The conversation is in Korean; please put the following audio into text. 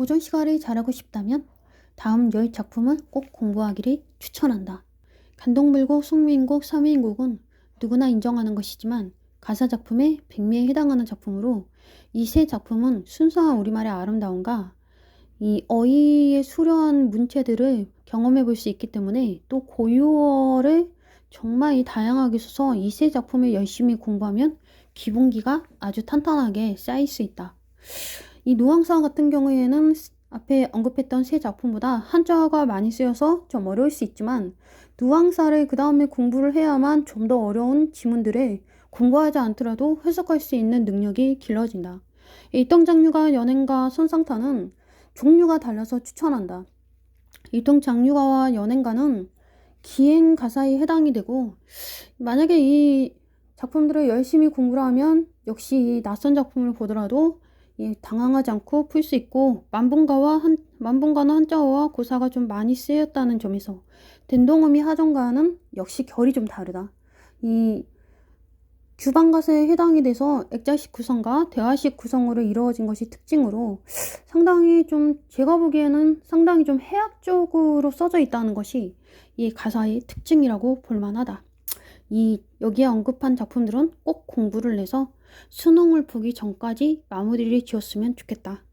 고전 시가를 잘하고 싶다면 다음 열 작품은 꼭 공부하기를 추천한다. 간동불곡, 송민곡, 서민곡은 누구나 인정하는 것이지만 가사 작품의 백미에 해당하는 작품으로 이 세 작품은 순수한 우리말의 아름다움과 이 어휘의 수려한 문체들을 경험해 볼 수 있기 때문에 또 고유어를 정말 이 다양하게 써서 이 세 작품을 열심히 공부하면 기본기가 아주 탄탄하게 쌓일 수 있다. 이 노왕사 같은 경우에는 앞에 언급했던 세 작품보다 한자어가 많이 쓰여서 좀 어려울 수 있지만 누왕사를 그 다음에 공부를 해야만 좀 더 어려운 지문들을 공부하지 않더라도 해석할 수 있는 능력이 길러진다. 일동장류가 연행가 손상타는 종류가 달라서 추천한다. 일동장류가와 연행가는 기행 가사에 해당이 되고 만약에 이 작품들을 열심히 공부를 하면 역시 이 낯선 작품을 보더라도 이 당황하지 않고 풀 수 있고 만분가와 한 만분가는 한자어와 고사가 좀 많이 쓰였다는 점에서 den동음이 하정가는 역시 결이 좀 다르다. 이 규방가사에 해당이 돼서 액자식 구성과 대화식 구성으로 이루어진 것이 특징으로 상당히 좀 제가 보기에는 상당히 좀 해학적으로 써져 있다는 것이 이 가사의 특징이라고 볼 만하다. 이 여기에 언급한 작품들은 꼭 공부를 해서 수능을 보기 전까지 마무리를 지었으면 좋겠다.